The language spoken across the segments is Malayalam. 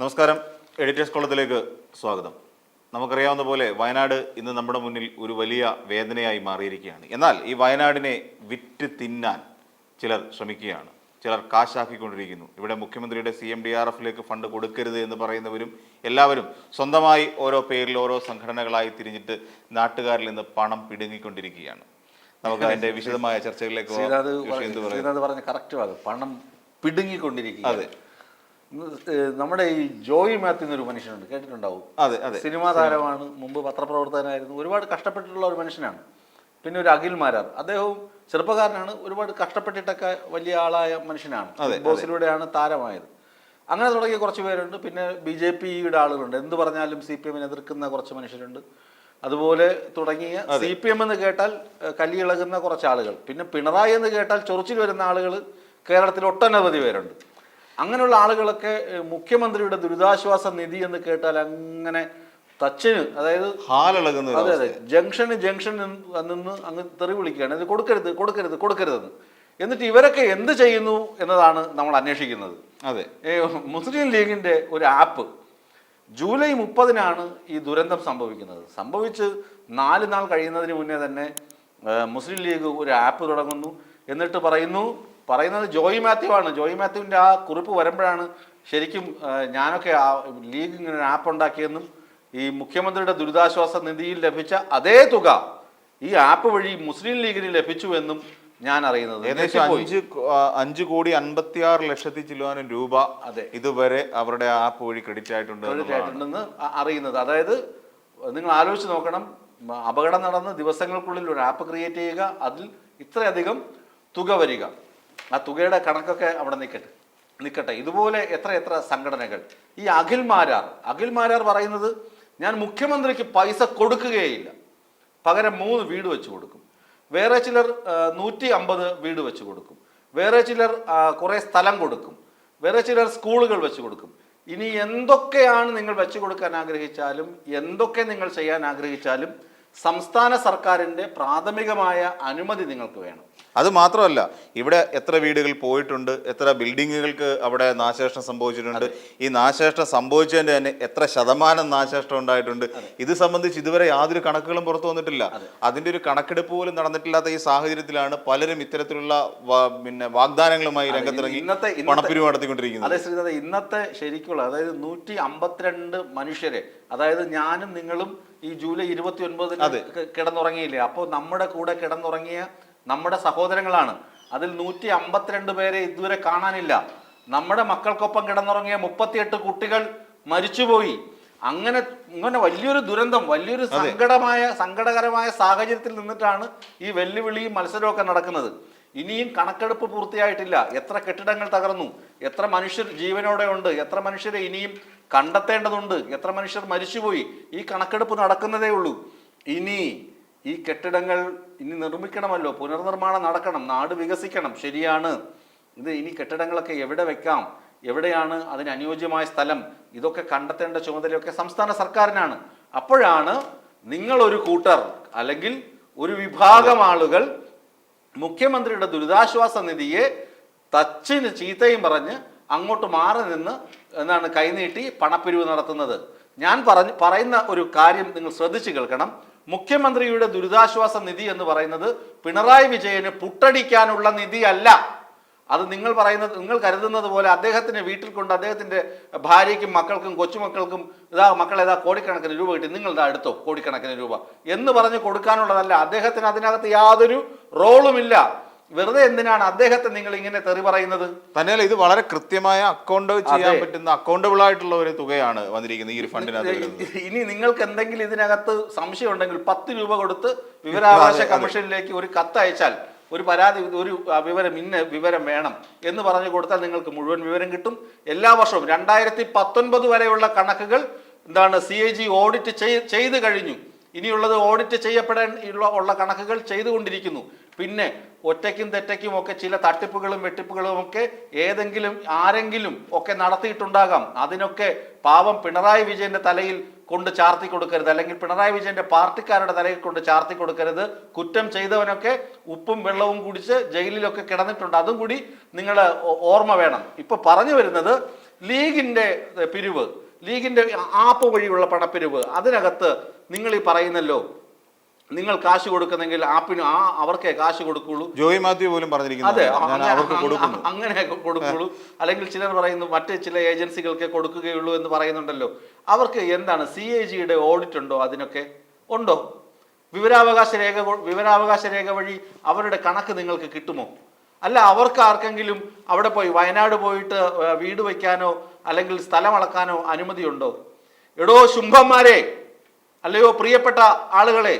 നമസ്കാരം. എഡിറ്റേഴ്സ് കോളത്തിലേക്ക് സ്വാഗതം. നമുക്കറിയാവുന്ന പോലെ വയനാട് ഇന്ന് നമ്മുടെ മുന്നിൽ ഒരു വലിയ വേദനയായി മാറിയിരിക്കുകയാണ്. എന്നാൽ ഈ വയനാടിനെ വിറ്റ് തിന്നാൻ ചിലർ ശ്രമിക്കുകയാണ്. ചിലർ കാശാക്കിക്കൊണ്ടിരിക്കുന്നു. ഇവിടെ മുഖ്യമന്ത്രിയുടെ സി എം ഡി ആർ എഫിലേക്ക് ഫണ്ട് കൊടുക്കരുത് എന്ന് പറയുന്നവരും എല്ലാവരും സ്വന്തമായി ഓരോ പേരിൽ ഓരോ സംഘടനകളായി തിരിഞ്ഞിട്ട് നാട്ടുകാരിൽ നിന്ന് പണം പിടുങ്ങിക്കൊണ്ടിരിക്കുകയാണ്. നമുക്ക് അതിന്റെ വിശദമായ ചർച്ചകളിലേക്ക് പറഞ്ഞ കറക്റ്റ് പണം പിടുങ്ങിക്കൊണ്ടിരിക്കുക അതെ. നമ്മുടെ ഈ ജോയി മാത്യു എന്നൊരു മനുഷ്യനുണ്ട്. കേട്ടിട്ടുണ്ടാവും? അതെ അതെ. സിനിമാ താരമാണ് മുമ്പ് പത്രപ്രവർത്തകനായിരുന്നു ഒരുപാട് കഷ്ടപ്പെട്ടിട്ടുള്ള ഒരു മനുഷ്യനാണ്. പിന്നെ ഒരു അഖിൽ മാരാർ. അദ്ദേഹവും ചെറുപ്പക്കാരനാണ് ഒരുപാട് കഷ്ടപ്പെട്ടിട്ടൊക്കെ വലിയ ആളായ മനുഷ്യനാണ്. ബോസിലൂടെയാണ് താരമായത്. അങ്ങനെ തുടങ്ങിയ കുറച്ച് പേരുണ്ട്. പിന്നെ ബി ജെ പിയുടെ ആളുകളുണ്ട്. എന്ത് പറഞ്ഞാലും സി പി എമ്മിനെ എതിർക്കുന്ന കുറച്ച് മനുഷ്യരുണ്ട്. അതുപോലെ തുടങ്ങിയ സി പി എം എന്ന് കേട്ടാൽ കല്ലിളകുന്ന കുറച്ച് ആളുകൾ. പിന്നെ പിണറായി എന്ന് കേട്ടാൽ ചൊറിച്ചിൽ വരുന്ന ആളുകൾ കേരളത്തിൽ ഒട്ടനവധി പേരുണ്ട്. അങ്ങനെയുള്ള ആളുകളൊക്കെ മുഖ്യമന്ത്രിയുടെ ദുരിതാശ്വാസ നിധി എന്ന് കേട്ടാൽ അങ്ങനെ തച്ചിന് അതായത് ഹാലിളകുന്ന അതെ അതെ ജംഗ്ഷന് ജംഗ്ഷൻ നിന്ന് അങ്ങ് തെറി വിളിക്കുകയാണ്. ഇത് കൊടുക്കരുത് കൊടുക്കരുത് കൊടുക്കരുതെന്ന്. എന്നിട്ട് ഇവരൊക്കെ എന്ത് ചെയ്യുന്നു എന്നതാണ് നമ്മൾ അന്വേഷിക്കുന്നത്. അതെ. മുസ്ലിം ലീഗിന്റെ ഒരു ആപ്പ് ജൂലൈ മുപ്പതിനാണ് ഈ ദുരന്തം സംഭവിക്കുന്നത്. സംഭവിച്ച് നാല് നാൾ കഴിയുന്നതിന് മുന്നേ തന്നെ മുസ്ലിം ലീഗ് ഒരു ആപ്പ് തുടങ്ങുന്നു. എന്നിട്ട് പറയുന്നു പറയുന്നത് ജോയി മാത്യു ആണ്. ജോയി മാത്യുവിന്റെ ആ കുറിപ്പ് വരുമ്പോഴാണ് ശരിക്കും ഞാനൊക്കെ ആ ലീഗ് ഇങ്ങനെ ഒരു ആപ്പ് ഉണ്ടാക്കിയെന്നും ഈ മുഖ്യമന്ത്രിയുടെ ദുരിതാശ്വാസ നിധിയിൽ ലഭിച്ച അതേ തുക ഈ ആപ്പ് വഴി മുസ്ലിം ലീഗിന് ലഭിച്ചു എന്നും ഞാൻ അറിയുന്നത്. ഏകദേശം. അഞ്ച് അഞ്ച് കോടി അൻപത്തി ആറ് ലക്ഷത്തി ചില്ലുവാനും രൂപ അതെ. ഇതുവരെ അവരുടെ ആപ്പ് വഴി ക്രെഡിറ്റ് ആയിട്ടുണ്ട് ക്രെഡിറ്റ് ആയിട്ടുണ്ടെന്ന് അറിയുന്നത്. അതായത് നിങ്ങൾ ആലോചിച്ച് നോക്കണം അപകടം നടന്ന് ദിവസങ്ങൾക്കുള്ളിൽ ഒരു ആപ്പ് ക്രിയേറ്റ് ചെയ്യുക അതിൽ ഇത്രയധികം തുക വരിക. ആ തുകയുടെ കണക്കൊക്കെ അവിടെ നിൽക്കട്ടെ നിൽക്കട്ടെ ഇതുപോലെ എത്ര എത്ര സംഘടനകൾ. ഈ അഖിൽ മാരാർ അഖിൽ മാരാർ പറയുന്നത് ഞാൻ മുഖ്യമന്ത്രിക്ക് പൈസ കൊടുക്കുകയില്ല. പകരം മൂന്ന് വീട് വെച്ച് കൊടുക്കും. വേറെ ചിലർ നൂറ്റി അമ്പത് വീട് വെച്ച് കൊടുക്കും. വേറെ ചിലർ കുറേ സ്ഥലം കൊടുക്കും. വേറെ ചിലർ സ്കൂളുകൾ വെച്ച് കൊടുക്കും. ഇനി എന്തൊക്കെയാണ് നിങ്ങൾ വെച്ചു കൊടുക്കാൻ ആഗ്രഹിച്ചാലും എന്തൊക്കെ നിങ്ങൾ ചെയ്യാൻ ആഗ്രഹിച്ചാലും സംസ്ഥാന സർക്കാരിന്റെ പ്രാഥമികമായ അനുമതി നിങ്ങൾക്ക് വേണം. അത് മാത്രമല്ല ഇവിടെ എത്ര വീടുകൾ പോയിട്ടുണ്ട് എത്ര ബിൽഡിങ്ങുകൾക്ക് അവിടെ നാശനഷ്ടം സംഭവിച്ചിട്ടുണ്ട് ഈ നാശനഷ്ടം സംഭവിച്ചതിന്റെ തന്നെ എത്ര ശതമാനം നാശനഷ്ടം ഉണ്ടായിട്ടുണ്ട്. ഇത് സംബന്ധിച്ച് ഇതുവരെ യാതൊരു കണക്കുകളും പുറത്തു വന്നിട്ടില്ല. അതിന്റെ ഒരു കണക്കെടുപ്പ് പോലും നടന്നിട്ടില്ലാത്ത ഈ സാഹചര്യത്തിലാണ് പലരും ഇത്തരത്തിലുള്ള പിന്നെ വാഗ്ദാനങ്ങളുമായി രംഗത്തിറങ്ങി ഇന്നത്തെ- പണപ്പിരിവ് നടത്തിക്കൊണ്ടിരിക്കുന്നത്. അതെ ശ്രീനാഥ ഇന്നത്തെ ശരിക്കുള്ള അതായത് നൂറ്റി അമ്പത്തിരണ്ട് മനുഷ്യരെ അതായത് ഞാനും നിങ്ങളും ഈ ജൂലൈ ഇരുപത്തി ഒൻപതിന് കിടന്നുറങ്ങിയില്ലേ? അപ്പോൾ നമ്മുടെ കൂടെ കിടന്നുറങ്ങിയ നമ്മുടെ സഹോദരങ്ങളാണ്. അതിൽ നൂറ്റി അമ്പത്തിരണ്ട് പേരെ ഇതുവരെ കാണാനില്ല. നമ്മുടെ മക്കൾക്കൊപ്പം കിടന്നുറങ്ങിയ മുപ്പത്തിയെട്ട് കുട്ടികൾ മരിച്ചുപോയി. അങ്ങനെ ഇങ്ങനെ വലിയൊരു ദുരന്തം വലിയൊരു സങ്കടമായ സങ്കടകരമായ സാഹചര്യത്തിൽ നിന്നിട്ടാണ് ഈ വെല്ലുവിളിയും മത്സരമൊക്കെ നടക്കുന്നത്. ഇനിയും കണക്കെടുപ്പ് പൂർത്തിയായിട്ടില്ല. എത്ര കെട്ടിടങ്ങൾ തകർന്നു? എത്ര മനുഷ്യർ ജീവനോടെ ഉണ്ട്? എത്ര മനുഷ്യരെ ഇനിയും കണ്ടെത്തേണ്ടതുണ്ട്? എത്ര മനുഷ്യർ മരിച്ചുപോയി? ഈ കണക്കെടുപ്പ് നടക്കുന്നതേ ഉള്ളൂ. ഇനി ഈ കെട്ടിടങ്ങൾ ഇനി നിർമ്മിക്കണമല്ലോ. പുനർനിർമ്മാണം നടക്കണം. നാട് വികസിക്കണം. ശരിയാണ്. ഇത് ഇനി കെട്ടിടങ്ങളൊക്കെ എവിടെ വെക്കാം? എവിടെയാണ് അതിന് അനുയോജ്യമായ സ്ഥലം? ഇതൊക്കെ കണ്ടെത്തേണ്ട ചുമതലയൊക്കെ സംസ്ഥാന സർക്കാരിനാണ്. അപ്പോഴാണ് നിങ്ങളൊരു കൂട്ടർ അല്ലെങ്കിൽ ഒരു വിഭാഗം ആളുകൾ മുഖ്യമന്ത്രിയുടെ ദുരിതാശ്വാസ നിധിയെ തച്ചിന് ചീത്തയും പറഞ്ഞ് അങ്ങോട്ട് മാറി നിന്ന് എന്താണ് കൈനീട്ടി പണപ്പിരിവ് നടത്തുന്നത്. ഞാൻ പറഞ്ഞ് പറയുന്ന ഒരു കാര്യം നിങ്ങൾ ശ്രദ്ധിച്ചു കേൾക്കണം. മുഖ്യമന്ത്രിയുടെ ദുരിതാശ്വാസ നിധി എന്ന് പറയുന്നത് പിണറായി വിജയന് പുട്ടടിക്കാനുള്ള നിധിയല്ല. അത് നിങ്ങൾ പറയുന്നത് നിങ്ങൾ കരുതുന്നത് പോലെ അദ്ദേഹത്തിന് വീട്ടിൽ കൊണ്ട് അദ്ദേഹത്തിന്റെ ഭാര്യയ്ക്കും മക്കൾക്കും കൊച്ചുമക്കൾക്കും ഇതാ മക്കളെ ഇതാ കോടിക്കണക്കിന് രൂപ കിട്ടി. നിങ്ങൾ ഇതാ എടുത്തോ കോടിക്കണക്കിന് രൂപ. എന്ന് പറഞ്ഞ് കൊടുക്കാനുള്ളതല്ല അദ്ദേഹത്തിന് അതിനകത്ത് യാതൊരു റോളുമില്ല. വെറുതെ എന്തിനാണ് അദ്ദേഹത്തെ നിങ്ങൾ ഇങ്ങനെ തെറി പറയുന്നത്? തന്നെയല്ല ഇത് വളരെ കൃത്യമായ അക്കൗണ്ട് ചെയ്യാൻ പറ്റുന്ന അക്കൗണ്ടബിൾ ആയിട്ടുള്ള ഒരു തുകയാണ് വന്നിരിക്കുന്നത് ഈ ഒരു ഫണ്ടിനകത്ത് ഇനി നിങ്ങൾക്ക് എന്തെങ്കിലും ഇതിനകത്ത് സംശയം ഉണ്ടെങ്കിൽ പത്ത് രൂപ കൊടുത്ത് വിവരാവകാശ. കമ്മീഷനിലേക്ക് ഒരു കത്ത് അയച്ചാൽ ഒരു പരാതി ഒരു വിവരം ഇന്ന വിവരം വേണം എന്ന് പറഞ്ഞു കൊടുത്താൽ നിങ്ങൾക്ക് മുഴുവൻ വിവരം കിട്ടും. എല്ലാ വർഷവും രണ്ടായിരത്തി പത്തൊൻപത് വരെയുള്ള കണക്കുകൾ എന്താണ് സി എ ജി ഓഡിറ്റ് ചെയ്ത് കഴിഞ്ഞു. ഇനിയുള്ളത് ഓഡിറ്റ് ചെയ്യപ്പെടാൻ ഉള്ള കണക്കുകൾ ചെയ്തുകൊണ്ടിരിക്കുന്നു. പിന്നെ ഒറ്റയ്ക്കും തെറ്റയ്ക്കും ഒക്കെ ചില തട്ടിപ്പുകളും വെട്ടിപ്പുകളും ഒക്കെ ഏതെങ്കിലും ആരെങ്കിലും ഒക്കെ നടത്തിയിട്ടുണ്ടാകാം. അതിനൊക്കെ പാവം പിണറായി വിജയന്റെ തലയിൽ കൊണ്ട് ചാർത്തി കൊടുക്കരുത്. അല്ലെങ്കിൽ പിണറായി വിജയന്റെ പാർട്ടിക്കാരുടെ തലയിൽ കൊണ്ട് ചാർത്തി കൊടുക്കരുത്. കുറ്റം ചെയ്തവനൊക്കെ ഉപ്പും വെള്ളവും കുടിച്ച് ജയിലിലൊക്കെ കിടന്നിട്ടുണ്ട്. അതും കൂടി നിങ്ങൾ ഓർമ്മ വേണം. ഇപ്പൊ പറഞ്ഞു വരുന്നത് ലീഗിന്റെ പിരിവ് ലീഗിന്റെ ആപ്പ് വഴിയുള്ള പണപ്പിരിവ്. അതിനകത്ത് നിങ്ങൾ ഈ പറയുന്നല്ലോ നിങ്ങൾ കാശ് കൊടുക്കുന്നെങ്കിൽ ആപ്പിന് ആ അവർക്കേ കാശ് കൊടുക്കുള്ളൂ. ജോയി മാത്യു പോലും പറഞ്ഞിരിക്കുന്നു. അങ്ങനെ കൊടുക്കുള്ളൂ. അല്ലെങ്കിൽ ചിലർ പറയുന്നു മറ്റ് ചില ഏജൻസികൾക്ക് കൊടുക്കുകയുള്ളൂ എന്ന് പറയുന്നുണ്ടല്ലോ. അവർക്ക് എന്താണ് സി എ ജിയുടെ ഓഡിറ്റ് ഉണ്ടോ അതിനൊക്കെ? ഉണ്ടോ? വിവരാവകാശ രേഖ വിവരാവകാശ രേഖ വഴി അവരുടെ കണക്ക് നിങ്ങൾക്ക് കിട്ടുമോ? അല്ല അവർക്ക് ആർക്കെങ്കിലും അവിടെ പോയി വയനാട് പോയിട്ട് വീട് വയ്ക്കാനോ അല്ലെങ്കിൽ സ്ഥലം അളക്കാനോ അനുമതിയുണ്ടോ? എടോ ശുംഭന്മാരെ അല്ലയോ പ്രിയപ്പെട്ട ആളുകളെ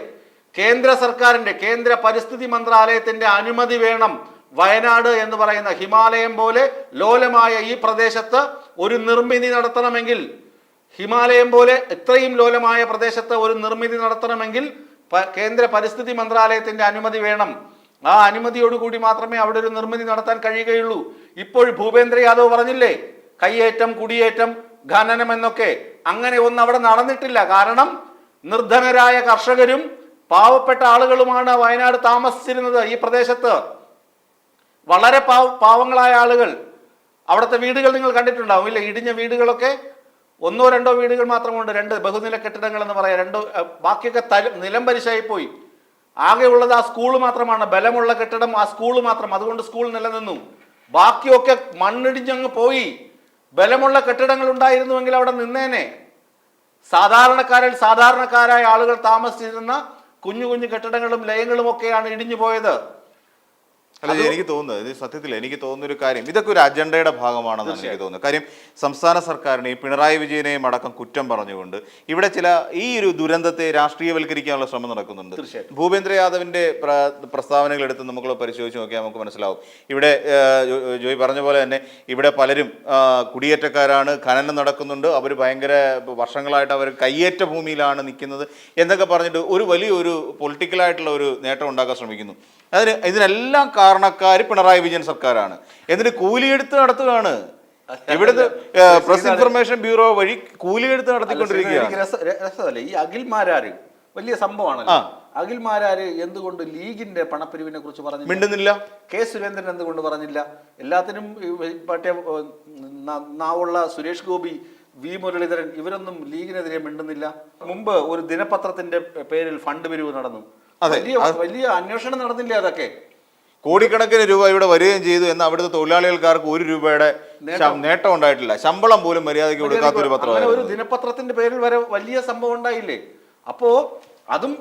കേന്ദ്ര സർക്കാരിന്റെ കേന്ദ്ര പരിസ്ഥിതി മന്ത്രാലയത്തിന്റെ അനുമതി വേണം വയനാട് എന്ന് പറയുന്ന ഹിമാലയം പോലെ ലോലമായ ഈ പ്രദേശത്ത് ഒരു നിർമ്മിതി നടത്തണമെങ്കിൽ ഹിമാലയം പോലെ ഇത്രയും ലോലമായ പ്രദേശത്ത് ഒരു നിർമ്മിതി നടത്തണമെങ്കിൽ കേന്ദ്ര പരിസ്ഥിതി മന്ത്രാലയത്തിന്റെ അനുമതി വേണം. ആ അനുമതിയോടുകൂടി മാത്രമേ അവിടെ ഒരു നിർമ്മിതി നടത്താൻ കഴിയുകയുള്ളൂ. ഇപ്പോൾ ഭൂപേന്ദ്ര യാദവ് പറഞ്ഞില്ലേ കയ്യേറ്റം കുടിയേറ്റം ഖനനം എന്നൊക്കെ. അങ്ങനെ ഒന്നും അവിടെ നടന്നിട്ടില്ല. കാരണം നിർധനരായ കർഷകരും പാവപ്പെട്ട ആളുകളുമാണ് വയനാട് താമസിച്ചിരുന്നത് ഈ പ്രദേശത്ത്. വളരെ പാവ പാവങ്ങളായ ആളുകൾ. അവിടുത്തെ വീടുകൾ നിങ്ങൾ കണ്ടിട്ടുണ്ടാവും. ഇല്ല ഇടിഞ്ഞ വീടുകളൊക്കെ ഒന്നോ രണ്ടോ വീടുകൾ മാത്രമുണ്ട്. രണ്ട് ബഹുനില കെട്ടിടങ്ങൾ എന്ന് പറയാം. രണ്ടോ ബാക്കിയൊക്കെ തല നിലം പരിശായിപ്പോയി. ആകെയുള്ളത് ആ സ്കൂൾ മാത്രമാണ്. ബലമുള്ള കെട്ടിടം ആ സ്കൂൾ മാത്രം. അതുകൊണ്ട് സ്കൂൾ നിലനിന്നു. ബാക്കിയൊക്കെ മണ്ണിടിഞ്ഞങ്ങ് പോയി. ബലമുള്ള കെട്ടിടങ്ങൾ ഉണ്ടായിരുന്നുവെങ്കിൽ അവിടെ നിന്നേനെ. സാധാരണക്കാരിൽ സാധാരണക്കാരായ ആളുകൾ താമസിച്ചിരുന്ന കുഞ്ഞു കുഞ്ഞു കെട്ടിടങ്ങളും ലയങ്ങളും ഒക്കെയാണ് ഇടിഞ്ഞു പോയത് അല്ല എനിക്ക് തോന്നുന്നത് ഇത് സത്യത്തിൽ എനിക്ക് തോന്നുന്ന ഒരു കാര്യം ഇതൊക്കെ ഒരു അജണ്ടയുടെ ഭാഗമാണെന്നാണ് എനിക്ക് തോന്നുന്നത്. കാര്യം സംസ്ഥാന സർക്കാരിനെയും പിണറായി വിജയനെയും അടക്കം കുറ്റം പറഞ്ഞുകൊണ്ട് ഇവിടെ ചില ഈ ഒരു ദുരന്തത്തെ രാഷ്ട്രീയവൽക്കരിക്കാനുള്ള ശ്രമം നടക്കുന്നുണ്ട്. ഭൂപേന്ദ്ര യാദവിന്റെ പ്രസ്താവനകൾ എടുത്ത് നമ്മൾ പരിശോധിച്ച് നോക്കിയാൽ നമുക്ക് മനസ്സിലാവും. ഇവിടെ ജോയ് പറഞ്ഞ പോലെ തന്നെ ഇവിടെ പലരും കുടിയേറ്റക്കാരാണ് ഖനനം നടക്കുന്നുണ്ട്. അവർ ഭയങ്കര വർഷങ്ങളായിട്ട് അവർ കയ്യേറ്റ ഭൂമിയിലാണ് നിൽക്കുന്നത് എന്നൊക്കെ പറഞ്ഞിട്ട് ഒരു വലിയൊരു പൊളിറ്റിക്കലായിട്ടുള്ള ഒരു നേട്ടം ഉണ്ടാക്കാൻ ശ്രമിക്കുന്നു. അതിന് ഇതിനെല്ലാം കാരണക്കാർ പിണറായി വിജയൻ സർക്കാരാണ്. എന്നിട്ട് കൂലിയെടുത്ത് നടത്തുകയാണ്. ഇവിടുത്തെ പ്രസ് ഇൻഫർമേഷൻ ബ്യൂറോ വഴി കൂലിയെടുത്ത് നടത്തിക്കൊണ്ടിരിക്കുകയാണ്. ഈ അഖിൽമാരാര് വലിയ സംഭവമാണ് അഖിൽമാരാര് എന്തുകൊണ്ട് ലീഗിന്റെ പണപ്പിരിവിനെ കുറിച്ച് പറഞ്ഞില്ല? മിണ്ടുന്നില്ല. കെ സുരേന്ദ്രൻ എന്തുകൊണ്ട് പറഞ്ഞില്ല? എല്ലാത്തിനും മറ്റേ നാവുള്ള സുരേഷ് ഗോപി വി മുരളീധരൻ ഇവരൊന്നും ലീഗിനെതിരെ മിണ്ടുന്നില്ല. മുമ്പ് ഒരു ദിനപത്രത്തിന്റെ പേരിൽ ഫണ്ട് പിരിവ് നടന്നു. അതെ, വലിയ അന്വേഷണം നടന്നില്ല അതൊക്കെ? കോടിക്കണക്കിന് രൂപ ഇവിടെ വരികയും ചെയ്തു എന്ന് അവിടുത്തെ തൊഴിലാളികൾക്കാർക്ക് ഒരു രൂപയുടെ നേട്ടം. ഉണ്ടായിട്ടില്ല. ശമ്പളം പോലും മര്യാദയ്ക്ക് കൊടുക്കാത്ത ഒരു പത്രം ഒരു ദിനപത്രത്തിന്റെ പേരിൽ വരെ വലിയ സംഭവം ഉണ്ടായില്ലേ? അപ്പോ അതും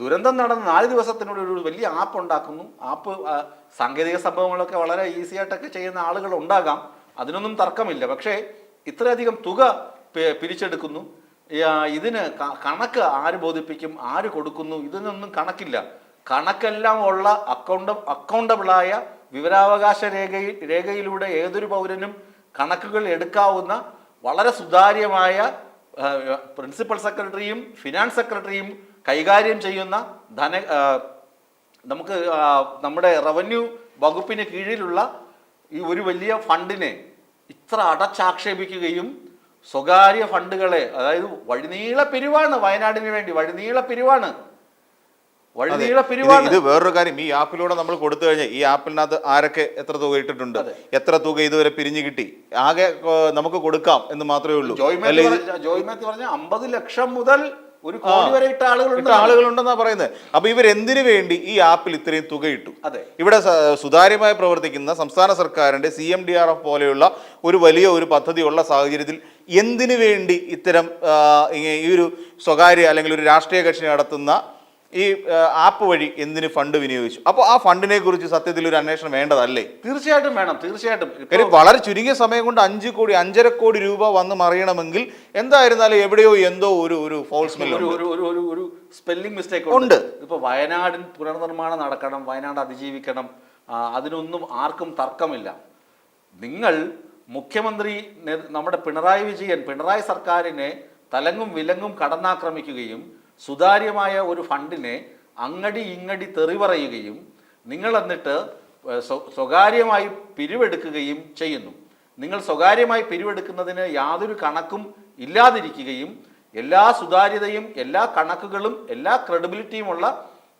ദുരന്തം നടന്ന നാല് ദിവസത്തിനുള്ളിൽ ഒരു വലിയ ആപ്പ് ഉണ്ടാക്കുന്നു. ആപ്പ് സാങ്കേതിക സംഭവങ്ങളൊക്കെ വളരെ ഈസി ആയിട്ടൊക്കെ ചെയ്യുന്ന ആളുകൾ ഉണ്ടാകാം. അതിനൊന്നും തർക്കമില്ല. പക്ഷേ ഇത്രയധികം തുക പിരിച്ചെടുക്കുന്നു. ഇതിന് കണക്ക് ആര് ബോധിപ്പിക്കും ആര് കൊടുക്കുന്നു ഇതിനൊന്നും കണക്കില്ല. കണക്കെല്ലാം ഉള്ള അക്കൗണ്ട അക്കൗണ്ടബിളായ വിവരാവകാശ രേഖയിൽ രേഖയിലൂടെ ഏതൊരു പൗരനും കണക്കുകൾ എടുക്കാവുന്ന വളരെ സുതാര്യമായ പ്രിൻസിപ്പൽ സെക്രട്ടറിയും ഫിനാൻസ് സെക്രട്ടറിയും കൈകാര്യം ചെയ്യുന്ന ധന നമുക്ക് നമ്മുടെ റവന്യൂ വകുപ്പിന് കീഴിലുള്ള ഈ ഒരു വലിയ ഫണ്ടിനെ ഇത്ര അടച്ചാക്ഷേപിക്കുകയും സ്വകാര്യ ഫണ്ടുകളെ അതായത് വഴിനീള പിരിവാണ് വയനാടിന് വേണ്ടി വഴിനീള പിരിവാണ്. ഇത് വേറൊരു കാര്യം ഈ ആപ്പിലൂടെ നമ്മൾ കൊടുത്തു കഴിഞ്ഞാൽ ഈ ആപ്പിനകത്ത് ആരൊക്കെ എത്ര തുക ഇട്ടിട്ടുണ്ട് എത്ര തുക ഇതുവരെ പിരിഞ്ഞു കിട്ടി ആകെ നമുക്ക് കൊടുക്കാം എന്ന് മാത്രമേ ഉള്ളൂ. ജോയ് അല്ല പറഞ്ഞ ജോയ് മാത്യു പറഞ്ഞ അമ്പത് ലക്ഷം മുതൽ ഒരു കോടി വരെ ഇട്ട ആളുകളുണ്ട് ആളുകളുണ്ടെന്നാ പറയുന്നത്. അപ്പൊ ഇവർ എന്തിനു വേണ്ടി ഈ ആപ്പിൽ ഇത്രയും തുക ഇട്ടു അതെ. ഇവിടെ സുതാര്യമായി പ്രവർത്തിക്കുന്ന സംസ്ഥാന സർക്കാരിന്റെ C M D R F പോലെയുള്ള ഒരു വലിയ ഒരു പദ്ധതി ഉള്ള സാഹചര്യത്തിൽ എന്തിനു വേണ്ടി ഇത്തരം ഈ ഒരു സ്വകാര്യ അല്ലെങ്കിൽ ഒരു രാഷ്ട്രീയ കക്ഷി നടത്തുന്ന ഈ ആപ്പ് വഴി എന്തിന് ഫണ്ട് വിനിയോഗിച്ചു? അപ്പോൾ ആ ഫണ്ടിനെ കുറിച്ച് സത്യത്തിൽ ഒരു അന്വേഷണം വേണ്ടതല്ലേ? തീർച്ചയായിട്ടും വേണം തീർച്ചയായിട്ടും. കാര്യം വളരെ ചുരുങ്ങിയ സമയം കൊണ്ട് അഞ്ച് കോടി അഞ്ചര കോടി രൂപ വന്ന് മറിയണമെങ്കിൽ എന്തായിരുന്നാലും എവിടെയോ എന്തോ ഒരു ഒരു ഫോൾസ് ഒരു സ്പെല്ലിംഗ് മിസ്റ്റേക്ക് ഉണ്ട്. ഇപ്പൊ വയനാടിൻ പുനർനിർമ്മാണം നടക്കണം വയനാട് അതിജീവിക്കണം അതിനൊന്നും ആർക്കും തർക്കമില്ല. നിങ്ങൾ മുഖ്യമന്ത്രി നമ്മുടെ പിണറായി വിജയൻ പിണറായി സർക്കാരിനെ തലങ്ങും വിലങ്ങും കടന്നാക്രമിക്കുകയും സുതാര്യമായ ഒരു ഫണ്ടിനെ അങ്ങടി ഇങ്ങടി തെറി പറയുകയും നിങ്ങൾ എന്നിട്ട് സ്വകാര്യമായി പിരിവെടുക്കുകയും ചെയ്യുന്നു. നിങ്ങൾ സ്വകാര്യമായി പിരിവെടുക്കുന്നതിന് യാതൊരു കണക്കും ഇല്ലാതിരിക്കുകയും എല്ലാ സുതാര്യതയും എല്ലാ കണക്കുകളും എല്ലാ ക്രെഡിബിലിറ്റിയുമുള്ള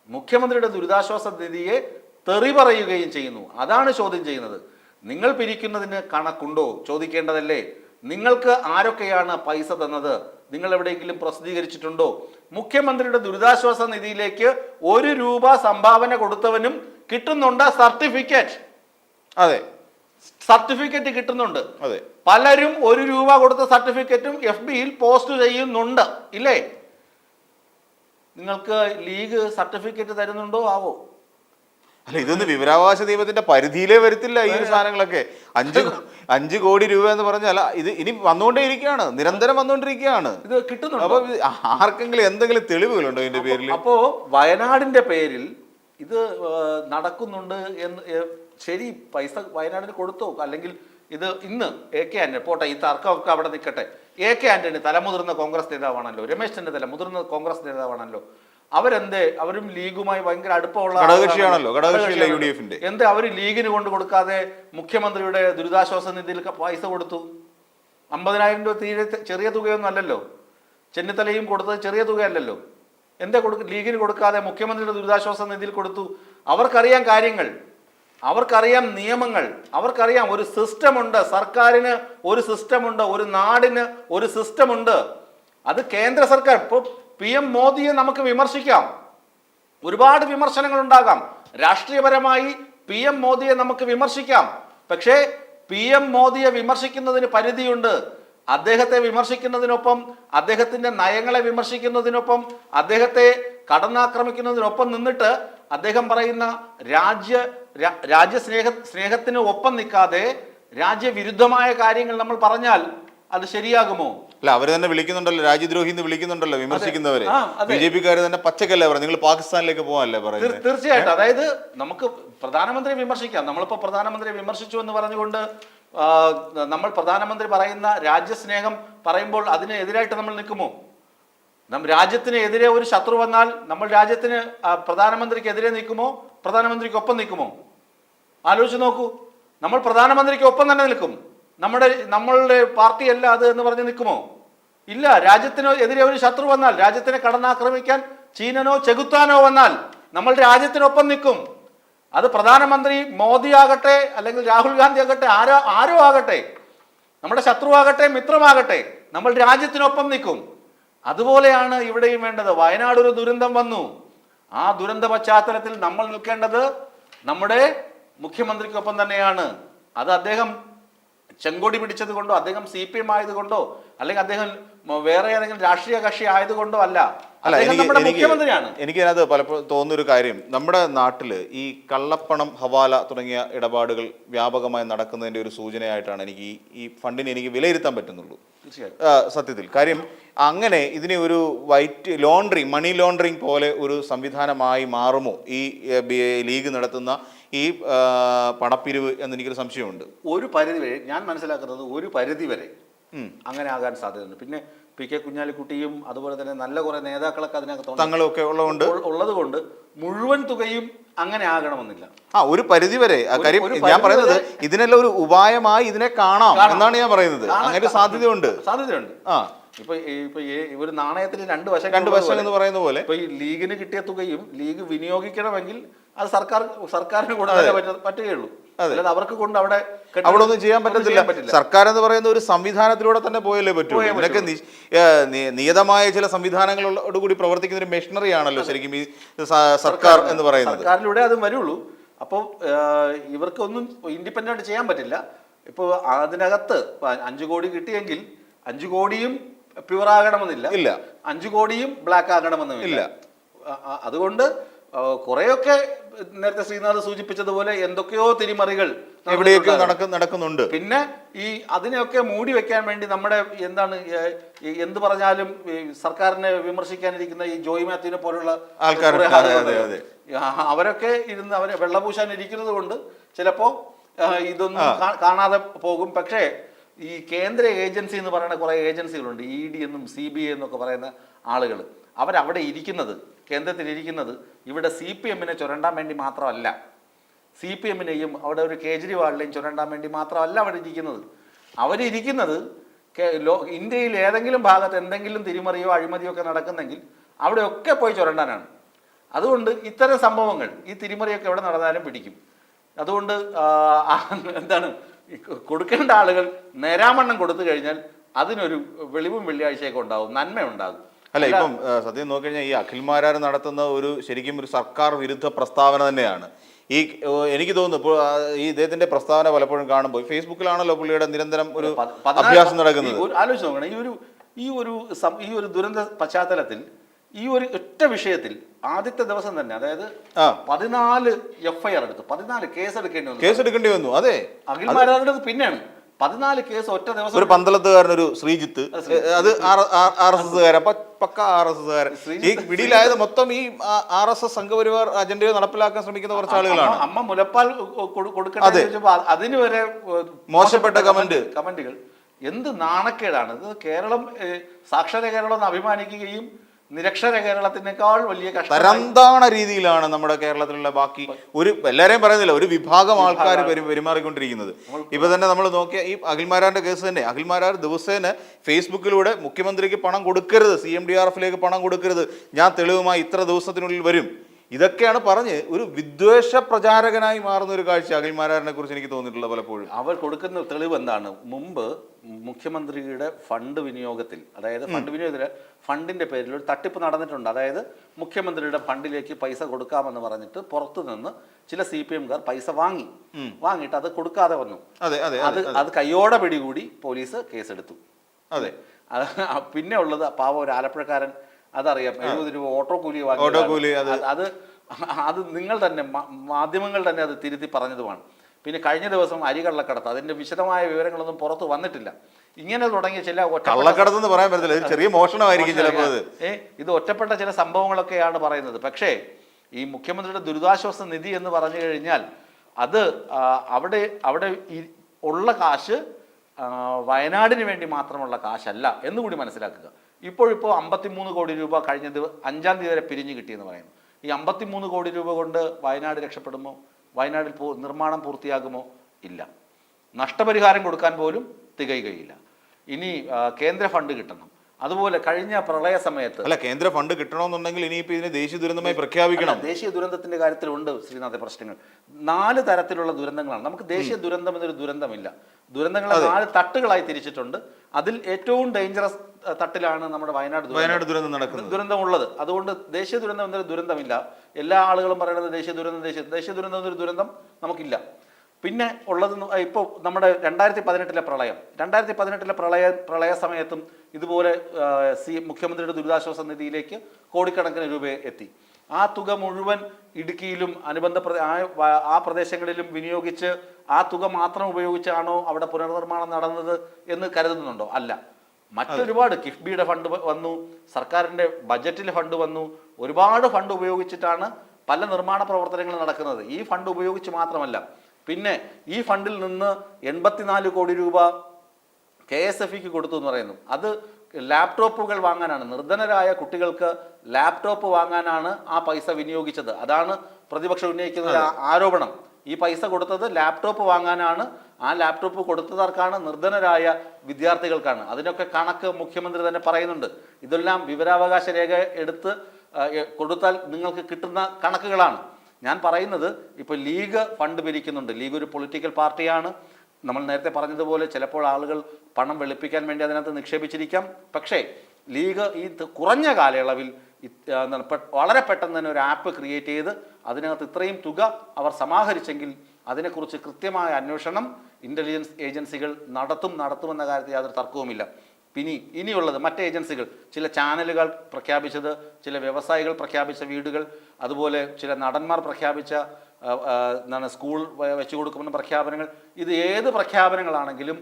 മുഖ്യമന്ത്രിയുടെ ദുരിതാശ്വാസ നിധിയെ തെറി പറയുകയും ചെയ്യുന്നു. അതാണ് ചോദ്യം ചെയ്യുന്നത്. നിങ്ങൾ പിരിക്കുന്നതിന് കണക്കുണ്ടോ? ചോദിക്കേണ്ടതല്ലേ? നിങ്ങൾക്ക് ആരൊക്കെയാണ് പൈസ തന്നത്? നിങ്ങൾ എവിടെയെങ്കിലും പ്രസിദ്ധീകരിച്ചിട്ടുണ്ടോ? മുഖ്യമന്ത്രിയുടെ ദുരിതാശ്വാസ നിധിയിലേക്ക് ഒരു രൂപ സംഭാവന കൊടുത്തവനും കിട്ടുന്നുണ്ട് സർട്ടിഫിക്കറ്റ്. അതെ. സർട്ടിഫിക്കറ്റ് കിട്ടുന്നുണ്ട്. അതെ. പലരും ഒരു രൂപ കൊടുത്ത സർട്ടിഫിക്കറ്റും എഫ് ബിയിൽ പോസ്റ്റ് ചെയ്യുന്നുണ്ട്. ഇല്ലേ? നിങ്ങൾക്ക് ലീഗ് സർട്ടിഫിക്കറ്റ് തരുന്നുണ്ടോ? ആവോ? അല്ല ഇതൊന്നും വിവരാവകാശ നിയമത്തിന്റെ പരിധിയിലേ വരത്തില്ല ഈ ഒരു സാധനങ്ങളൊക്കെ. അഞ്ച് അഞ്ച് കോടി രൂപ എന്ന് പറഞ്ഞാൽ ഇത് ഇനി വന്നുകൊണ്ടേ ഇരിക്കുകയാണ് നിരന്തരം വന്നുകൊണ്ടിരിക്കുകയാണ്. ഇത് കിട്ടുന്നുണ്ട്? അപ്പൊ ആർക്കെങ്കിലും എന്തെങ്കിലും തെളിവുകളുണ്ടോ ഇതിന്റെ പേരിൽ അപ്പോ വയനാടിന്റെ പേരിൽ ഇത് നടക്കുന്നുണ്ട് എന്ന് ശരി പൈസ വയനാടിന് കൊടുത്തോ? അല്ലെങ്കിൽ ഇത് ഇന്ന് എ കെ ആന്റണി പോട്ടെ ഈ തർക്കമൊക്കെ അവിടെ നിൽക്കട്ടെ. എ കെ ആന്റണി തലമുതിർന്ന കോൺഗ്രസ് നേതാവാണല്ലോ. രമേശ് ചെന്നിത്തല മുതിർന്ന കോൺഗ്രസ് നേതാവാണല്ലോ. അവരെന്തേ? അവരും ലീഗുമായി ഭയങ്കര അടുപ്പമുള്ള ഘടകകക്ഷിയാണല്ലോ. ഘടകകക്ഷിയല്ലേ ഘടകകക്ഷിയാണല്ലോ. UDF എന്ത്? അവർ ലീഗിന് കൊണ്ട് കൊടുക്കാതെ മുഖ്യമന്ത്രിയുടെ ദുരിതാശ്വാസ നിധിയിൽ പൈസ കൊടുത്തു. അമ്പതിനായിരം രൂപ തീരെ ചെറിയ തുകയൊന്നും അല്ലല്ലോ. ചെന്നിത്തലയും കൊടുത്തത് ചെറിയ തുകയല്ലല്ലോ. എന്താ കൊടുക്ക ലീഗിന് കൊടുക്കാതെ മുഖ്യമന്ത്രിയുടെ ദുരിതാശ്വാസ നിധിയിൽ കൊടുത്തു. അവർക്കറിയാം കാര്യങ്ങൾ. അവർക്കറിയാം നിയമങ്ങൾ. അവർക്കറിയാം ഒരു സിസ്റ്റമുണ്ട്. സർക്കാരിന് ഒരു സിസ്റ്റമുണ്ട്. ഒരു നാടിന് ഒരു സിസ്റ്റമുണ്ട്. അത് കേന്ദ്ര സർക്കാർ. ഇപ്പോൾ പി എം മോദിയെ നമുക്ക് വിമർശിക്കാം. ഒരുപാട് വിമർശനങ്ങൾ ഉണ്ടാകാം രാഷ്ട്രീയപരമായി പി എം മോദിയെ നമുക്ക് വിമർശിക്കാം. പക്ഷേ പി എം മോദിയെ വിമർശിക്കുന്നതിന് പരിധിയുണ്ട്. അദ്ദേഹത്തെ വിമർശിക്കുന്നതിനൊപ്പം അദ്ദേഹത്തിന്റെ നയങ്ങളെ വിമർശിക്കുന്നതിനൊപ്പം അദ്ദേഹത്തെ കടന്നാക്രമിക്കുന്നതിനൊപ്പം നിന്നിട്ട് അദ്ദേഹം പറയുന്ന രാജ്യ രാജ്യസ്നേഹ സ്നേഹത്തിന് ഒപ്പം നിൽക്കാതെ രാജ്യവിരുദ്ധമായ കാര്യങ്ങൾ നമ്മൾ പറഞ്ഞാൽ അത് ശരിയാകുമോ? അല്ല അവർ തന്നെ വിളിക്കുന്നുണ്ടല്ലോ രാജ്യദ്രോഹി എന്ന് വിളിക്കുന്നുണ്ടല്ലോ വിമർശിക്കുന്നവര്. ബി ജെ പിക്കാര് തന്നെ പച്ചക്കല്ലേ പറഞ്ഞു നിങ്ങൾ പാകിസ്ഥാനിലേക്ക് പോകാനല്ലേ പറയുന്നത് തീർച്ചയായിട്ടും. അതായത് നമുക്ക് പ്രധാനമന്ത്രി വിമർശിക്കാം. നമ്മളിപ്പോ പ്രധാനമന്ത്രി വിമർശിച്ചു എന്ന് പറഞ്ഞുകൊണ്ട് നമ്മൾ പ്രധാനമന്ത്രി പറയുന്ന രാജ്യസ്നേഹം പറയുമ്പോൾ അതിന് എതിരായിട്ട് നമ്മൾ നിൽക്കുമോ? നം രാജ്യത്തിന് എതിരെ ഒരു ശത്രു വന്നാൽ നമ്മൾ രാജ്യത്തിന് പ്രധാനമന്ത്രിക്ക് എതിരെ നിൽക്കുമോ? പ്രധാനമന്ത്രിക്ക് ഒപ്പം നിൽക്കുമോ? ആലോചിച്ച് നോക്കൂ. നമ്മൾ പ്രധാനമന്ത്രിക്ക് ഒപ്പം തന്നെ നിൽക്കും. നമ്മുടെ നമ്മളുടെ പാർട്ടിയല്ല അത് എന്ന് പറഞ്ഞ് നിൽക്കുമോ? ഇല്ല രാജ്യത്തിന് എതിരെ ഒരു ശത്രു വന്നാൽ രാജ്യത്തിനെ കടന്നാക്രമിക്കാൻ ചീനനോ ചെകുത്താനോ വന്നാൽ നമ്മൾ രാജ്യത്തിനൊപ്പം നിൽക്കും. അത് പ്രധാനമന്ത്രി മോദി ആകട്ടെ അല്ലെങ്കിൽ രാഹുൽ ഗാന്ധി ആകട്ടെ ആരോ ആരോ ആകട്ടെ നമ്മുടെ ശത്രുവാകട്ടെ മിത്രമാകട്ടെ നമ്മൾ രാജ്യത്തിനൊപ്പം നിൽക്കും. അതുപോലെയാണ് ഇവിടെയും വേണ്ടത്. വയനാട് ഒരു ദുരന്തം വന്നു. ആ ദുരന്ത പശ്ചാത്തലത്തിൽ നമ്മൾ നിൽക്കേണ്ടത് നമ്മുടെ മുഖ്യമന്ത്രിക്കൊപ്പം തന്നെയാണ്. അത് അദ്ദേഹം ചെങ്കൊടി പിടിച്ചത് കൊണ്ടോ അദ്ദേഹം സി പി എം ആയതുകൊണ്ടോ അല്ലെങ്കിൽ അദ്ദേഹം വേറെ ഏതെങ്കിലും രാഷ്ട്രീയ കക്ഷി ആയതുകൊണ്ടോ അല്ല. അല്ല എനിക്ക് മുഖ്യമന്ത്രിയാണ് എനിക്ക് അതിനകത്ത് പലപ്പോഴും തോന്നുന്നൊരു കാര്യം നമ്മുടെ നാട്ടിൽ ഈ കള്ളപ്പണം ഹവാല തുടങ്ങിയ ഇടപാടുകൾ വ്യാപകമായി നടക്കുന്നതിന്റെ ഒരു സൂചനയായിട്ടാണ് എനിക്ക് ഈ ഫണ്ടിനെ എനിക്ക് വിലയിരുത്താൻ പറ്റുന്നുള്ളൂ. സത്യത്തിൽ. കാര്യം അങ്ങനെ ഇതിനെ ഒരു വൈറ്റ് ലോണ്ടറി മണി ലോണ്ടറിങ് പോലെ ഒരു സംവിധാനമായി മാറുമോ? ഈ ലീഗ് നടത്തുന്ന ഈ പണപ്പിരിവ് എന്ന് എനിക്കൊരു സംശയമുണ്ട്. ഒരു പരിധി വരെ ഞാൻ മനസ്സിലാക്കുന്നത് ഒരു പരിധി വരെ അങ്ങനെ ആകാൻ സാധ്യതയുണ്ട്. പിന്നെ പി കെ കുഞ്ഞാലിക്കുട്ടിയും അതുപോലെ തന്നെ നല്ല കുറെ നേതാക്കളൊക്കെ അതിനകത്ത് തങ്ങളൊക്കെ ഉള്ളതുകൊണ്ട്? ഉള്ളതുകൊണ്ട് മുഴുവൻ തുകയും അങ്ങനെ ആകണമെന്നില്ല. ആ ഒരു പരിധി വരെ കാര്യം ഞാൻ പറയുന്നത് ഇതിനെല്ലാം ഒരു ഉപായമായി ഇതിനെ കാണാം. എന്നാണ് ഞാൻ പറയുന്നത്. അങ്ങനെ സാധ്യതയുണ്ട്. സാധ്യതയുണ്ട്. ആ. ഇപ്പൊ ഇപ്പൊ ഒരു നാണയത്തിന് രണ്ട് വശം രണ്ട് വശം എന്ന് പറയുന്ന പോലെ. ഇപ്പൊ ഈ ലീഗിന് കിട്ടിയ തുകയും ലീഗ് വിനിയോഗിക്കണമെങ്കിൽ അത് സർക്കാർ സർക്കാരിന് കൂടാതെ പറ്റ- പറ്റുകയുള്ളൂ. അല്ലാതെ അവർക്ക് കൊണ്ട് അവിടെ അവിടെ ഒന്നും ചെയ്യാൻ പറ്റത്തില്ല. സർക്കാർ എന്ന് പറയുന്ന ഒരു സംവിധാനത്തിലൂടെ തന്നെ പോയല്ലേ പറ്റൂ ഇതിനൊക്കെ നിയതമായ ചില സംവിധാനങ്ങളോട് കൂടി പ്രവർത്തിക്കുന്ന ഒരു മെഷീനറി ആണല്ലോ ശരിക്കും ഈ സർക്കാർ എന്ന് പറയുന്നത്. സർക്കാരിലൂടെ അത് വരുള്ളൂ. അപ്പോൾ ഇവർക്കൊന്നും ഇൻഡിപെൻഡന്റ് ചെയ്യാൻ പറ്റില്ല. ഇപ്പോൾ അതിനകത്ത് ഇപ്പൊ അഞ്ചു കോടി കിട്ടിയെങ്കിൽ അഞ്ചു കോടിയും പ്യുവർ ആകണമെന്നില്ല ഇല്ല. അഞ്ചു കോടിയും ബ്ലാക്ക് ആകണമെന്നില്ല അതുകൊണ്ട് കുറെയൊക്കെ നേരത്തെ ശ്രീനാഥ് സൂചിപ്പിച്ചതുപോലെ എന്തൊക്കെയോ തിരിമറികൾ എവിടെയൊക്കെ നടക്കും നടക്കുന്നുണ്ട്. പിന്നെ ഈ അതിനെയൊക്കെ മൂടി വെക്കാൻ വേണ്ടി നമ്മുടെ എന്താണ് എന്ത് പറഞ്ഞാലും സർക്കാരിനെ വിമർശിക്കാനിരിക്കുന്ന ഈ ജോയി മാത്യുവിനെ പോലുള്ള ആൾക്കാർ, അവരൊക്കെ ഇരുന്ന് അവരെ വെള്ളപൂശാൻ ഇരിക്കുന്നത് കൊണ്ട് ചിലപ്പോ ഇതൊന്നും കാണാതെ പോകും. പക്ഷേ ഈ കേന്ദ്ര ഏജൻസി എന്ന് പറയുന്ന കുറെ ഏജൻസികളുണ്ട്. ഇ ഡി എന്നും സി ബി ഐ എന്നൊക്കെ പറയുന്ന ആളുകൾ അവരവിടെ ഇരിക്കുന്നത് കേന്ദ്രത്തിൽ ഇരിക്കുന്നത് ഇവിടെ സി പി എമ്മിനെ ചുരണ്ടാൻ വേണ്ടി മാത്രമല്ല. സി പി എമ്മിനെയും അവിടെ ഒരു കേജ്രിവാളിനെയും ചുരണ്ടാൻ വേണ്ടി മാത്രമല്ല അവിടെ ഇരിക്കുന്നത്. അവരിരിക്കുന്നത് ലോ ഇന്ത്യയിൽ ഏതെങ്കിലും ഭാഗത്ത് എന്തെങ്കിലും തിരിമറിയോ അഴിമതിയോ ഒക്കെ നടക്കുന്നെങ്കിൽ അവിടെയൊക്കെ പോയി ചുരണ്ടാനാണ്. അതുകൊണ്ട് ഇത്തരം സംഭവങ്ങൾ ഈ തിരിമറിയൊക്കെ എവിടെ നടന്നാലും പിടിക്കും. അതുകൊണ്ട് എന്താണ് കൊടുക്കേണ്ട ആളുകൾ നേരാമണ്ണം കൊടുത്തു കഴിഞ്ഞാൽ അതിനൊരു വെളിവും വെള്ളിയാഴ്ചയൊക്കെ ഉണ്ടാവും നന്മ ഉണ്ടാകും അല്ല ഇപ്പം സത്യം നോക്കിക്കഴിഞ്ഞാൽ ഈ അഖിൽമാരാർ നടത്തുന്ന ഒരു ശരിക്കും ഒരു സർക്കാർ വിരുദ്ധ പ്രസ്താവന തന്നെയാണ്. ഈ എനിക്ക് തോന്നുന്നു ഇപ്പോൾ ഈ ഇദ്ദേഹത്തിന്റെ പ്രസ്താവന പലപ്പോഴും കാണുമ്പോൾ ഫേസ്ബുക്കിലാണല്ലോ പുള്ളിയുടെ നിരന്തരം ഒരു അഭ്യാസം നടക്കുന്നത്. ഒരു- ആലോചിച്ച് നോക്കണം ഈ ഒരു ഈ ഒരു ഈ ഒരു ദുരന്ത പശ്ചാത്തലത്തിൽ ഈ ഒരു ഒറ്റ വിഷയത്തിൽ ആദ്യത്തെ ദിവസം തന്നെ അതായത്. പതിനാല് എഫ് ഐ ആർ എടുത്തു പതിനാല് കേസ് എടുക്കേണ്ടി വന്നു. കേസ് എടുക്കേണ്ടി വന്നു അതെ. അഖിൽമാരാരുടെ പിന്നെയാണ്. പതിനാല് കേസ് ഒറ്റ ദിവസം ഒരു പന്തളത്തുകാരൻ ഒരു ശ്രീജിത്ത്. അത് ആർ എസ് എസ്കാരൻ പക്ക ആർ എസ് എസ്കാരൻ ഈ പിടിയിലായത് മൊത്തം ഈ ആർ എസ് എസ് സംഘപരിവാർ അജണ്ടയെ നടപ്പിലാക്കാൻ ശ്രമിക്കുന്ന കുറച്ച് ആളുകളാണ്. അമ്മ- മുലപ്പാൽ കൊ- കൊടുക്കട്ടെ എന്ന് ചോദിച്ചപ്പോ അതിന് വരെ മോശപ്പെട്ട കമന്റ്. കമന്റുകൾ. എന്ത് നാണക്കേടാണ്. ഇത് കേരളം സാക്ഷര കേരളം എന്ന് അഭിമാനിക്കുകയും നിരക്ഷര കേരളത്തിനേക്കാൾ വലിയ തരംതാണ രീതിയിലാണ് നമ്മുടെ കേരളത്തിലുള്ള ബാക്കി ഒരു എല്ലാരെയും പറയുന്നില്ല ഒരു വിഭാഗം ആൾക്കാർ പെരുമാറിക്കൊണ്ടിരിക്കുന്നത്. ഇപ്പൊ തന്നെ നമ്മൾ നോക്കിയ ഈ അഖിൽമാരാറിന്റെ കേസ് തന്നെ. അഖിൽമാരാർ ദിവസേന ഫേസ്ബുക്കിലൂടെ മുഖ്യമന്ത്രിക്ക് പണം കൊടുക്കരുത് സി എം ഡി ആർ എഫിലേക്ക് പണം കൊടുക്കരുത്. ഞാൻ തെളിവുമായി ഇത്ര ദിവസത്തിനുള്ളിൽ വരും. ഇതൊക്കെയാണ് പറഞ്ഞ് ഒരു വിദ്വേഷ പ്രചാരകനായി മാറുന്ന ഒരു കാഴ്ച അഖിൽമാരാറിനെ കുറിച്ച് എനിക്ക് തോന്നിയിട്ടുള്ള പലപ്പോഴും. അവർ കൊടുക്കുന്ന തെളിവ് എന്താണ്? മുമ്പ് മുഖ്യമന്ത്രിയുടെ ഫണ്ട് വിനിയോഗത്തിൽ അതായത് ഫണ്ട് വിനിയോഗത്തിൽ ഫണ്ടിന്റെ പേരിൽ ഒരു തട്ടിപ്പ് നടന്നിട്ടുണ്ട്. അതായത് മുഖ്യമന്ത്രിയുടെ ഫണ്ടിലേക്ക് പൈസ കൊടുക്കാമെന്ന് പറഞ്ഞിട്ട് പുറത്തു നിന്ന് ചില സി പി എംകാർ പൈസ വാങ്ങി. വാങ്ങിയിട്ട് അത് കൊടുക്കാതെ വന്നു. അതെ അതെ കയ്യോടെ പിടികൂടി പോലീസ് കേസെടുത്തു. അത്. പിന്നെ ഉള്ളത് പാവം ഒരു ആലപ്പുഴക്കാരൻ അതറിയാം. എഴുപത് രൂപ ഓട്ടോ കൂലി വാങ്ങി ഓട്ടോ കൂലി, അത് അത് നിങ്ങൾ തന്നെ മാധ്യമങ്ങൾ തന്നെ അത് തിരുത്തി പറഞ്ഞതുമാണ്. പിന്നെ കഴിഞ്ഞ ദിവസം അരി കള്ളക്കടത്ത് അതിന്റെ വിശദമായ വിവരങ്ങളൊന്നും പുറത്ത് വന്നിട്ടില്ല. ഇങ്ങനെ തുടങ്ങിയ ചില കള്ളക്കടത്ത് എന്ന് പറയാൻ പറ്റത്തില്ല. ഇത് ചെറിയ മോഷണമായിരിക്കും ചിലപ്പോൾ ഇത് ഒറ്റപ്പെട്ട ചില സംഭവങ്ങളൊക്കെയാണ് പറയുന്നത്. പക്ഷേ ഈ മുഖ്യമന്ത്രിയുടെ ദുരിതാശ്വാസ നിധി എന്ന് പറഞ്ഞു കഴിഞ്ഞാൽ അത് അവിടെ അവിടെ ഉള്ള കാശ് വയനാടിന് വേണ്ടി മാത്രമുള്ള കാശല്ല എന്നുകൂടി മനസ്സിലാക്കുക. ഇപ്പോഴിപ്പോൾ അമ്പത്തിമൂന്ന് കോടി രൂപ കഴിഞ്ഞ ദിവസം അഞ്ചാം തീയതി വരെ പിരിഞ്ഞു കിട്ടിയെന്ന് പറയുന്നു. ഈ അമ്പത്തിമൂന്ന് കോടി രൂപ കൊണ്ട് വയനാട് രക്ഷപ്പെടുമോ? വയനാടിൽ പൂ- നിർമ്മാണം പൂർത്തിയാകുമോ? ഇല്ല. നഷ്ടപരിഹാരം കൊടുക്കാൻ പോലും തികയുകയില്ല. ഇനി കേന്ദ്ര ഫണ്ട് കിട്ടണം. അതുപോലെ കഴിഞ്ഞ പ്രളയ സമയത്ത് അല്ല കേന്ദ്ര ഫണ്ട് കിട്ടണമെന്നുണ്ടെങ്കിൽ ഇനിയിപ്പോ ഇതിനെ ദേശീയ ദുരന്തമായി പ്രഖ്യാപിക്കണം. ദേശീയ ദുരന്തത്തിന്റെ കാര്യത്തിലുണ്ട് ശ്രീനാഥ പ്രശ്നങ്ങൾ. നാല് തരത്തിലുള്ള ദുരന്തങ്ങളാണ്. നമുക്ക് ദേശീയ ദുരന്തം എന്നൊരു ദുരന്തമില്ല. ദുരന്തങ്ങളെ നാല് തട്ടുകളായി തിരിച്ചിട്ടുണ്ട്. അതിൽ ഏറ്റവും ഡേഞ്ചറസ് തട്ടിലാണ് നമ്മുടെ വയനാട്. വയനാട് ദുരന്തം നടക്കുന്നത്. ദുരന്തം ഉള്ളത് അതുകൊണ്ട് ദേശീയ ദുരന്തം എന്നൊരു ദുരന്തമില്ല. എല്ലാ ആളുകളും പറയുന്നത് ദേശീയ ദുരന്തം ദേശീയ ദേശീയ ദുരന്തം എന്നൊരു ദുരന്തം നമുക്കില്ല. പിന്നെ ഉള്ളത് ഇപ്പോൾ നമ്മുടെ രണ്ടായിരത്തി പതിനെട്ടിലെ പ്രളയം. രണ്ടായിരത്തി പതിനെട്ടിലെ പ്രളയ പ്രളയ സമയത്തും ഇതുപോലെ സി മുഖ്യമന്ത്രിയുടെ ദുരിതാശ്വാസ നിധിയിലേക്ക് കോടിക്കണക്കിന് രൂപ എത്തി. ആ തുക മുഴുവൻ ഇടുക്കിയിലും അനുബന്ധ ആ പ്രദേശങ്ങളിലും വിനിയോഗിച്ച് ആ തുക മാത്രം ഉപയോഗിച്ചാണോ അവിടെ പുനർനിർമ്മാണം നടന്നത് എന്ന് കരുതുന്നുണ്ടോ? അല്ല. മറ്റൊരുപാട് കിഫ്ബിയുടെ ഫണ്ട് വന്നു സർക്കാരിന്റെ ബജറ്റിൽ ഫണ്ട് വന്നു ഒരുപാട് ഫണ്ട് ഉപയോഗിച്ചിട്ടാണ് പല നിർമ്മാണ പ്രവർത്തനങ്ങളും നടക്കുന്നത്. ഈ ഫണ്ട് ഉപയോഗിച്ച് മാത്രമല്ല പിന്നെ ഈ ഫണ്ടിൽ നിന്ന് എൺപത്തിനാല് കോടി രൂപ കെ എസ് എഫ് ഇക്ക് കൊടുത്തു എന്ന് പറയുന്നു. അത് ലാപ്ടോപ്പുകൾ വാങ്ങാനാണ്. നിർധനരായ കുട്ടികൾക്ക് ലാപ്ടോപ്പ് വാങ്ങാനാണ് ആ പൈസ വിനിയോഗിച്ചത്. അതാണ് പ്രതിപക്ഷം ഉന്നയിക്കുന്ന ആരോപണം. ഈ പൈസ കൊടുത്തത് ലാപ്ടോപ്പ് വാങ്ങാനാണ്. ആ ലാപ്ടോപ്പ് കൊടുത്തതാർക്കാണ് നിർധനരായ വിദ്യാർത്ഥികൾക്കാണ്. അതിനൊക്കെ കണക്ക് മുഖ്യമന്ത്രി തന്നെ പറയുന്നുണ്ട്. ഇതെല്ലാം വിവരാവകാശ രേഖ എടുത്ത് കൊടുത്താൽ നിങ്ങൾക്ക് കിട്ടുന്ന കണക്കുകളാണ്. ഞാൻ പറയുന്നത് ഇപ്പോൾ ലീഗ് ഫണ്ട് പിരിക്കുന്നുണ്ട്. ലീഗ് ഒരു പൊളിറ്റിക്കൽ പാർട്ടിയാണ്. നമ്മൾ നേരത്തെ പറഞ്ഞതുപോലെ ചിലപ്പോൾ ആളുകൾ പണം വെളുപ്പിക്കാൻ വേണ്ടി അതിനകത്ത് നിക്ഷേപിച്ചിരിക്കാം. പക്ഷേ ലീഗ് ഈ കുറഞ്ഞ കാലയളവിൽ വളരെ പെട്ടെന്ന് തന്നെ ഒരു ആപ്പ് ക്രിയേറ്റ് ചെയ്ത് അതിനകത്ത് ഇത്രയും തുക അവർ സമാഹരിച്ചെങ്കിൽ അതിനെക്കുറിച്ച് കൃത്യമായ അന്വേഷണം ഇന്റലിജൻസ് ഏജൻസികൾ നടത്തും നടത്തുമെന്ന കാര്യത്തിൽ യാതൊരു തർക്കവുമില്ല. പിന്നെ ഇനിയുള്ളത് മറ്റ് ഏജൻസികൾ. ചില ചാനലുകൾ പ്രഖ്യാപിച്ചത് ചില വ്യവസായികൾ പ്രഖ്യാപിച്ച വീടുകൾ അതുപോലെ ചില നടന്മാർ പ്രഖ്യാപിച്ച എന്താണ് സ്കൂൾ വെച്ചു കൊടുക്കുമെന്ന പ്രഖ്യാപനങ്ങൾ. ഇത് ഏത് പ്രഖ്യാപനങ്ങളാണെങ്കിലും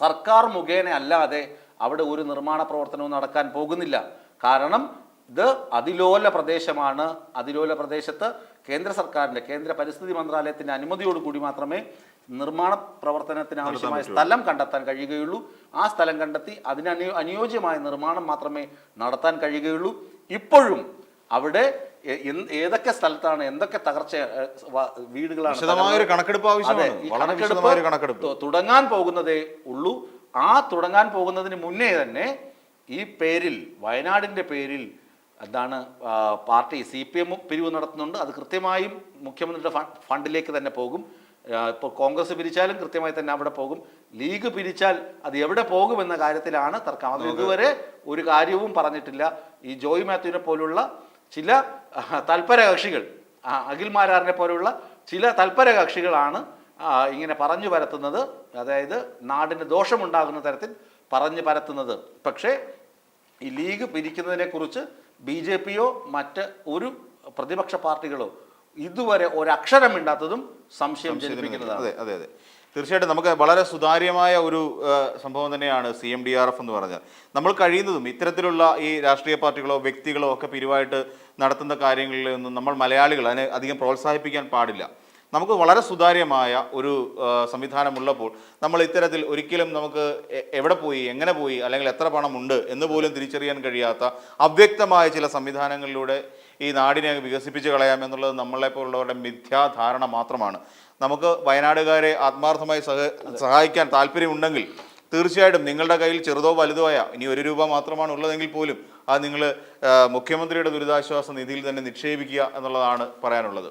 സർക്കാർ മുഖേന അല്ലാതെ അവിടെ ഒരു നിർമ്മാണ പ്രവർത്തനവും നടക്കാൻ പോകുന്നില്ല. കാരണം ഇത് അതിലോല പ്രദേശമാണ്. അതിലോല പ്രദേശത്ത് കേന്ദ്ര സർക്കാരിന്റെ കേന്ദ്ര പരിസ്ഥിതി മന്ത്രാലയത്തിന്റെ അനുമതിയോടുകൂടി മാത്രമേ നിർമ്മാണ പ്രവർത്തനത്തിന് ആവശ്യമായ സ്ഥലം കണ്ടെത്താൻ കഴിയുകയുള്ളൂ. ആ സ്ഥലം കണ്ടെത്തി അതിന് അനു അനുയോജ്യമായ നിർമ്മാണം മാത്രമേ നടത്താൻ കഴിയുകയുള്ളൂ. ഇപ്പോഴും അവിടെ ഏതൊക്കെ സ്ഥലത്താണ് എന്തൊക്കെ തകർച്ച വീടുകളാണ് കണക്കെടുപ്പ് തുടങ്ങാൻ പോകുന്നതേ ഉള്ളൂ. ആ തുടങ്ങാൻ പോകുന്നതിന് മുന്നേ തന്നെ ഈ പേരിൽ വയനാടിന്റെ പേരിൽ എന്താണ് പാർട്ടി സി പി എമ്മും പിരിവ് നടത്തുന്നുണ്ട്. അത് കൃത്യമായും മുഖ്യമന്ത്രിയുടെ ഫണ്ടിലേക്ക് തന്നെ പോകും. ഇപ്പോൾ കോൺഗ്രസ് പിരിച്ചാലും കൃത്യമായി തന്നെ അവിടെ പോകും. ലീഗ് പിരിച്ചാൽ അത് എവിടെ പോകും എന്ന കാര്യത്തിലാണ് തർക്കം. അത് ഇതുവരെ ഒരു കാര്യവും പറഞ്ഞിട്ടില്ല. ഈ ജോയ് മാത്യുവിനെ പോലുള്ള ചില തൽപര കക്ഷികൾ അഖിൽ മാരാറിനെ പോലുള്ള ചില തൽപര കക്ഷികളാണ് ഇങ്ങനെ പറഞ്ഞു പരത്തുന്നത്. അതായത് നാടിന് ദോഷമുണ്ടാകുന്ന തരത്തിൽ പറഞ്ഞു പരത്തുന്നത്. പക്ഷേ ഈ ലീഗ് പിരിക്കുന്നതിനെക്കുറിച്ച് ബി ജെ പിയോ മറ്റ് ഒരു പ്രതിപക്ഷ പാർട്ടികളോ ഇതുവരെ ഒരക്ഷരം ഇണ്ടാത്തതും സംശയം ജനിപ്പിക്കുന്നതാണ്. അതെ അതെ അതെ. തീർച്ചയായിട്ടും നമുക്ക് വളരെ സുതാര്യമായ ഒരു സംഭവം തന്നെയാണ് C M D R F എന്ന് പറഞ്ഞാൽ നമ്മൾ കഴിയുന്നതും ഇത്തരത്തിലുള്ള ഈ രാഷ്ട്രീയ പാർട്ടികളോ വ്യക്തികളോ ഒക്കെ പിരിവായിട്ട് നടത്തുന്ന കാര്യങ്ങളിലൊന്നും നമ്മൾ മലയാളികൾ അതിനെ അധികം പ്രോത്സാഹിപ്പിക്കാൻ പാടില്ല. നമുക്ക് വളരെ സുതാര്യമായ ഒരു സംവിധാനമുള്ളപ്പോൾ നമ്മൾ ഇത്തരത്തിൽ ഒരിക്കലും നമുക്ക് എവിടെ പോയി എങ്ങനെ പോയി അല്ലെങ്കിൽ എത്ര പണമുണ്ട് എന്ന് പോലും തിരിച്ചറിയാൻ കഴിയാത്ത അവ്യക്തമായ ചില സംവിധാനങ്ങളിലൂടെ ഈ നാടിനെ വികസിപ്പിച്ച് കളയാമെന്നുള്ളത് നമ്മളെപ്പോലുള്ളവരുടെ മിഥ്യാധാരണ മാത്രമാണ്. നമുക്ക് വയനാടുകാരെ ആത്മാർത്ഥമായി സഹ സഹായിക്കാൻ താല്പര്യമുണ്ടെങ്കിൽ തീർച്ചയായിട്ടും നിങ്ങളുടെ കയ്യിൽ ചെറുതോ വലുതോ ആയ ഇനി ഒരു രൂപ മാത്രമാണ് ഉള്ളതെങ്കിൽ പോലും അത് നിങ്ങൾ മുഖ്യമന്ത്രിയുടെ ദുരിതാശ്വാസ നിധിയിൽ തന്നെ നിക്ഷേപിക്കുക എന്നുള്ളതാണ് പറയാനുള്ളത്.